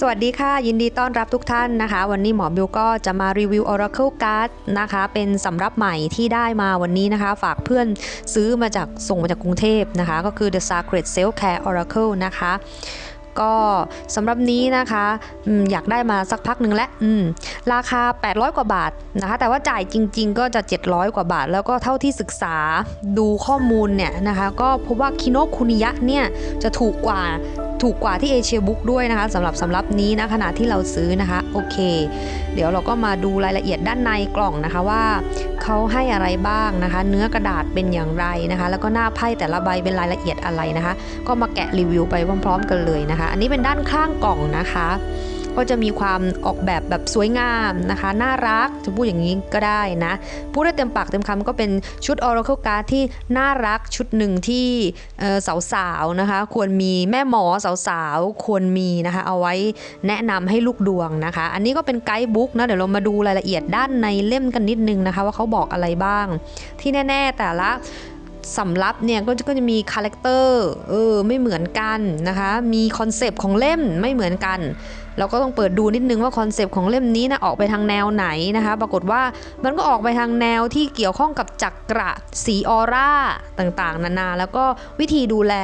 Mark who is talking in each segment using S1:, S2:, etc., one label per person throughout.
S1: สวัสดีค่ะ ยินดีต้อนรับทุกท่านนะคะ วันนี้หมอบิวก็จะมารีวิว Oracle Card นะคะ เป็นสำรับใหม่ที่ได้มาวันนี้นะคะ ฝากเพื่อนซื้อมาจากส่งมาจากกรุงเทพนะคะ ก็คือ The Sacred Self Care Oracle นะคะก็สำหรับนี้นะคะอยากได้มาสักพักหนึ่งแล้วราคา 800 กว่าบาทนะคะ แต่ว่าจ่ายจริง ๆ ก็จะ 700 กว่าบาท แล้วก็เท่าที่ศึกษาดูข้อมูลเนี่ยนะคะ ก็พบว่าคิโนคุนิยะเนี่ยจะถูกกว่า ถูกกว่าที่เอเชียบุ๊กด้วยนะคะสำหรับสำรับนี้นะขณะที่เราซื้อนะคะโอเค เดี๋ยวเราก็มาดูรายละเอียดด้านในกล่องนะคะว่าเขาให้อะไรบ้างนะคะ เนื้อกระดาษเป็นอย่างไรนะคะ แล้วก็หน้าไพ่แต่ละใบเป็นรายละเอียดอะไรนะคะ ก็มาแกะรีวิวไปพร้อม ๆ กันเลยนะคะ อันนี้เป็นด้านข้างกล่องนะคะ ก็จะมีความออกแบบแบบสวยงามนะคะ น่ารักจะพูดอย่างนี้ก็ได้นะพูดได้เต็มปากเต็มคำก็เป็นชุด Oracle Card ที่น่ารักชุดหนึ่งที่เอ่อสาวๆนะคะ ควรมีแม่หมอสาวๆควรมีนะคะ เอาไว้แนะนำให้ลูกดวงนะคะ อันนี้ก็เป็นไกด์บุ๊กนะเดี๋ยวเรามาดูรายละเอียดด้านในเล่มกันนิดนึงนะคะ ว่าเขาบอกอะไรบ้าง ที่แน่ ๆ แต่ละ สำรับเนี่ยก็จะก็จะมีคาแรคเตอร์เออไม่เหมือนกันนะคะ มีคอนเซปต์ของเล่มไม่เหมือนกัน เราก็ต้องเปิดดูนิดนึงว่าคอนเซปต์ของเล่มนี้นะออกไปทางแนวไหนนะคะ ปรากฏว่ามันก็ออกไปทางแนวที่เกี่ยวข้องกับจักระสีออร่าต่างๆ นานา แล้วก็วิธีดูแล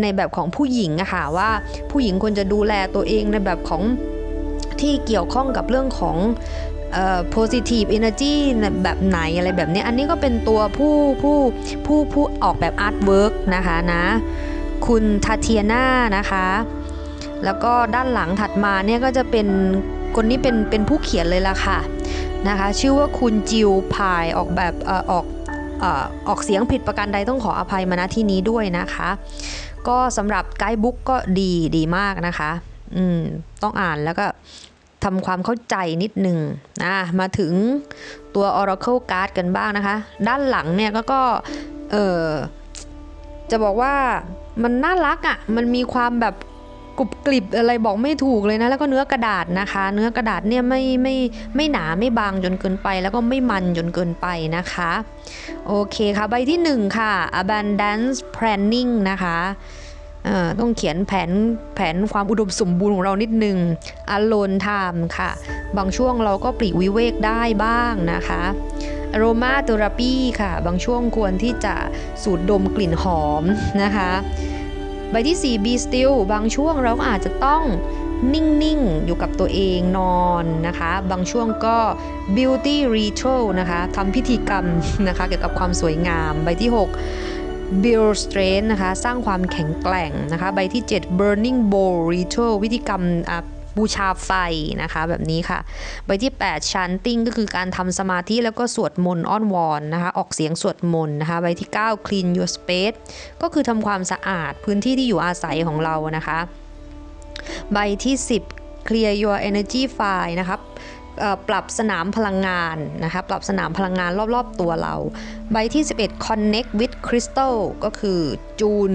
S1: ในแบบของผู้หญิงอะค่ะว่าผู้หญิงควรจะดูแลตัวเองในแบบของที่เกี่ยวข้องกับเรื่องของ positive energy แบบไหนอะไรแบบนี้ อันนี้ก็เป็นตัวผู้ผู้ผู้ผู้ออกแบบ artwork นะคะนะ คุณทาเทียนานะคะ แล้วก็ด้านหลังถัดมาเนี่ยก็จะเป็นคนนี้เป็นเป็นผู้เขียนเลยล่ะค่ะนะคะ ชื่อว่าคุณจิวพายออกแบบเอ่อออกเอ่อออกเสียงผิดประการใดต้องขออภัยมาณที่นี้ด้วยนะคะ ก็สำหรับไกด์บุ๊กก็ดีดีมากนะคะ อืม ต้องอ่านแล้วก็ ทำความเข้าใจนิดหนึ่งนะมาถึงตัว Oracle Card กันบ้างนะคะ ด้านหลังเนี่ยก็ก็เออจะบอกว่ามันน่ารักอะ่ะ มันมีความแบบกรุบกริบอะไรบอกไม่ถูกเลยนะ แล้วก็เนื้อกระดาษนะคะ เนื้อกระดาษเนี่ยไม่ไม่ไม่หนาไม่บางจนเกินไป แล้วก็ไม่มันจนเกินไปนะคะ โอเคค่ะ ใบที่ 1 ค่ะ abundance planning นะคะ ต้องเขียนแผนแผนความอุดมสมบูรณ์ของเรานิดนึง alone time ค่ะ บางช่วงเราก็ปลีกวิเวกได้บ้างนะคะ aroma therapy ค่ะ บางช่วงควรที่จะสูดดมกลิ่นหอมนะคะใบที่ 4 be still บางช่วงเราก็อาจจะต้องนิ่ง ๆ อยู่กับตัวเองนอนนะคะ บางช่วงก็ beauty ritual นะคะทำพิธีกรรมนะคะ เกี่ยวกับความสวยงาม ใบที่ 6 build strength นะคะ สร้างความแข็งแกร่งนะคะ ใบที่ 7 burning bowl ritual วิธีกรรมบูชาไฟนะคะแบบนี้ค่ะ ใบที่ 8 chanting ก็คือการทำสมาธิแล้วก็สวดมนต์อ้อนวอนนะคะ ออกเสียงสวดมนต์นะคะ ใบที่ 9 clean your space ก็คือทำความสะอาดพื้นที่ที่อยู่อาศัยของเรานะคะ ใบที่ 10 clear your energy file นะครับ ปรับสนามพลังงานนะคะปรับสนามพลังงานรอบๆตัวเรา ใบที่ 11 connect with crystal ก็คือจูน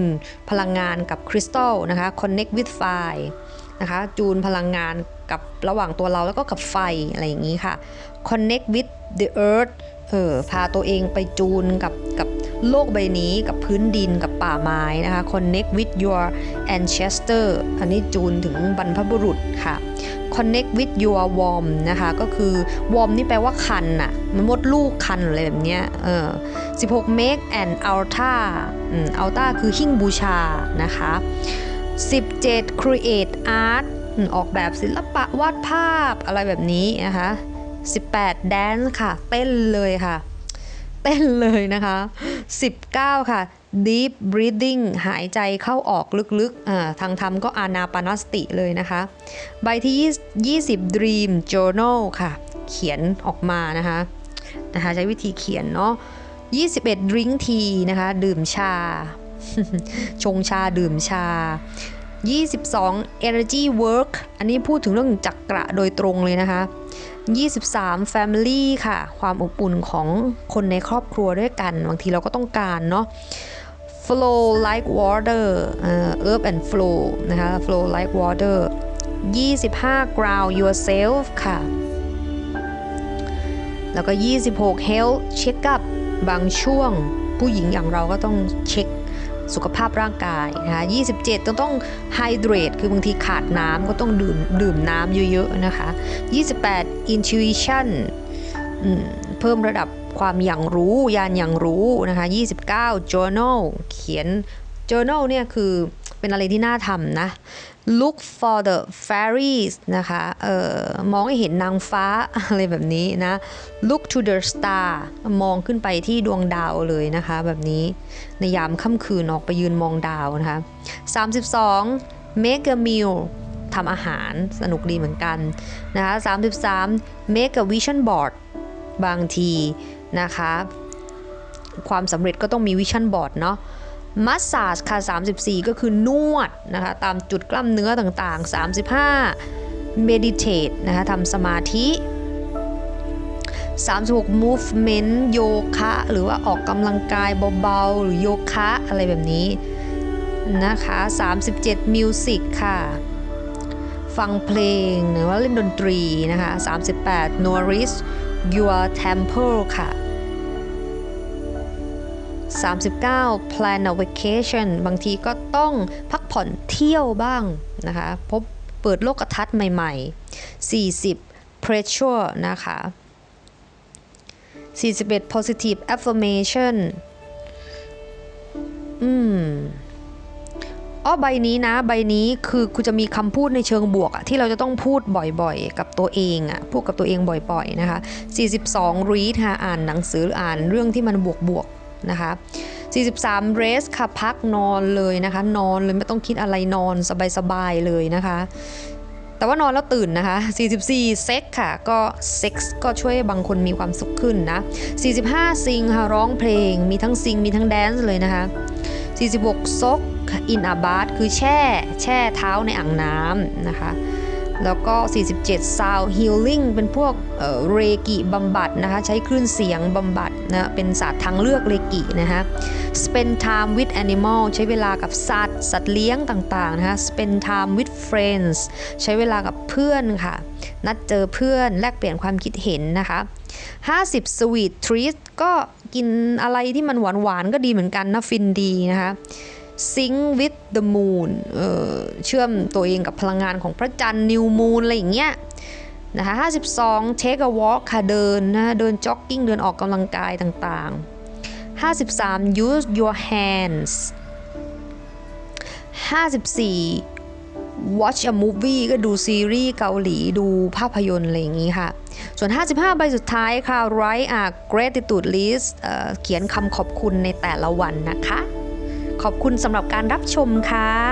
S1: พลังงานกับคริสตัลนะคะ connect with fire นะคะจูนพลังงานกับระหว่างตัวเราแล้วก็กับไฟอะไรอย่างนี้ค่ะ connect with the earth เออพาตัวเองไปจูนกับกับโลกใบนี้กับพื้นดินกับป่าไม้นะคะ connect with your ancestor อันนี้จูนถึงบรรพบุรุษค่ะ connect with your warm นะคะ ก็คือ warm นี่แปลว่าคันน่ะมันมดลูกคันอะไรแบบเนี้ยเออ16 make an altar อืม alta คือหิ้งบูชานะคะ 17 create art อืมออกแบบศิลปะวาดภาพอะไรแบบนี้นะคะ 18 dance ค่ะ เต้นเลยค่ะ เต้นเลยนะคะ 19 ค่ะ deep breathing หายใจเข้าออกลึกๆ ทางธรรมก็อานาปานสติเลยนะคะ ใบที่ 20 dream journal ค่ะ เขียนออกมานะคะนะคะใช้วิธีเขียนเนาะ21 drink tea นะคะ ดื่มชา ชงชาดื่มชา 22 energy work อันนี้พูดถึงเรื่องจักระโดยตรงเลยนะคะ 23 family ค่ะ ความอบอุ่นของคนในครอบครัวด้วยกัน บางทีเราก็ต้องการเนาะ flow like water เอ่อ earth and flow นะคะ flow like water 25 ground yourself ค่ะ แล้วก็ 26 health check up บางช่วงผู้หญิงอย่างเราก็ต้องเช็คสุขภาพร่างกายนะคะ27 ต้องต้องไฮเดรต คือบางทีขาดน้ำก็ต้องดื่มดื่มน้ำเยอะ ๆ นะคะ 28 intuition เพิ่มระดับ ความอย่างรู้ยานอย่างรู้นะคะ29 journal เขียน journal เนี่ยคือเป็นอะไรที่น่าทำนะ look for the fairies นะคะเอ่อมองให้เห็นนางฟ้าอะไรแบบนี้นะ look to the star มองขึ้นไปที่ดวงดาวเลยนะคะแบบนี้ในยามค่ำคืนออกไปยืนมองดาวนะคะ 32 make a meal ทำอาหารสนุกดีเหมือนกันนะคะ33 make a vision board บางที นะคะ ความสำเร็จก็ต้องมีวิชั่นบอร์ดเนาะมัสซาจค่ะ 34 ก็คือนวดนะคะ ตามจุดกล้ามเนื้อต่างๆ 35 meditate นะคะทำสมาธิ 36 movement โยคะ หรือว่าออกกำลังกายเบาๆ หรือโยคะอะไรแบบนี้นะคะ 37 music ค่ะ ฟังเพลงหรือว่าเล่นดนตรีนะคะ 38 nourish your temple ค่ะ 39 plan a vacation บางทีก็ต้องพักผ่อนเที่ยวบ้างนะคะ พบเปิดโลกทัศน์ใหม่ๆ 40 pressure นะคะ 41 positive affirmation อืม อ้อใบนี้นะ ใบนี้คือคุณจะมีคำพูดในเชิงบวกอะที่เราจะต้องพูดบ่อยๆ กับตัวเองอะพูดกับตัวเองบ่อยๆนะคะ 42 read ค่ะอ่านหนังสืออ่านเรื่องที่มันบวกๆนะคะ 43 rest ค่ะพักนอนเลยนะคะ นอนเลยไม่ต้องคิดอะไรนอนสบายๆเลยนะคะ แต่ว่านอนแล้วตื่นนะคะ 44เซ็กค่ะก็เซ็กส์ก็ช่วยบางคนมีความสุขขึ้นนะ 45ซิงค่ะร้องเพลงมีทั้งซิงมีทั้งแดนซ์เลยนะคะ 46ซกอินอาบาร์คือแช่แช่เท้าในอ่างน้ำนะคะ แล้วก็ 47 Sound Healing เป็นพวกเอ่อเรกิบำบัดนะคะ ใช้คลื่นเสียงบำบัดนะเป็นศาสตร์ทางเลือกเรกินะคะ Spend time with animal ใช้เวลากับสัตว์ สัตว์เลี้ยงต่างๆนะคะ Spend time with friends ใช้เวลากับเพื่อนค่ะ นัดเจอเพื่อนแลกเปลี่ยนความคิดเห็นนะคะ 50 Sweet Treat ก็กินอะไรที่มันหวานๆก็ดีเหมือนกันนะฟินดีนะคะ Sync with the moon เชื่อมตัวเองกับพลังงานของพระจันทร์ New Moon อะไรอย่างเงี้ยนะคะ52 take a walk ค่ะเดินนะเดินจ็อกกิ้งเดินออกกำลังกายต่างๆ 53 use your hands 54 watch a movie ก็ดูซีรีส์เกาหลีดูภาพยนตร์อะไรอย่างนี้ค่ะ ส่วน 55 ใบสุดท้ายค่ะ write a gratitude list เเขียนคำขอบคุณในแต่ละวันนะคะ ขอบคุณสำหรับการรับชมค่ะ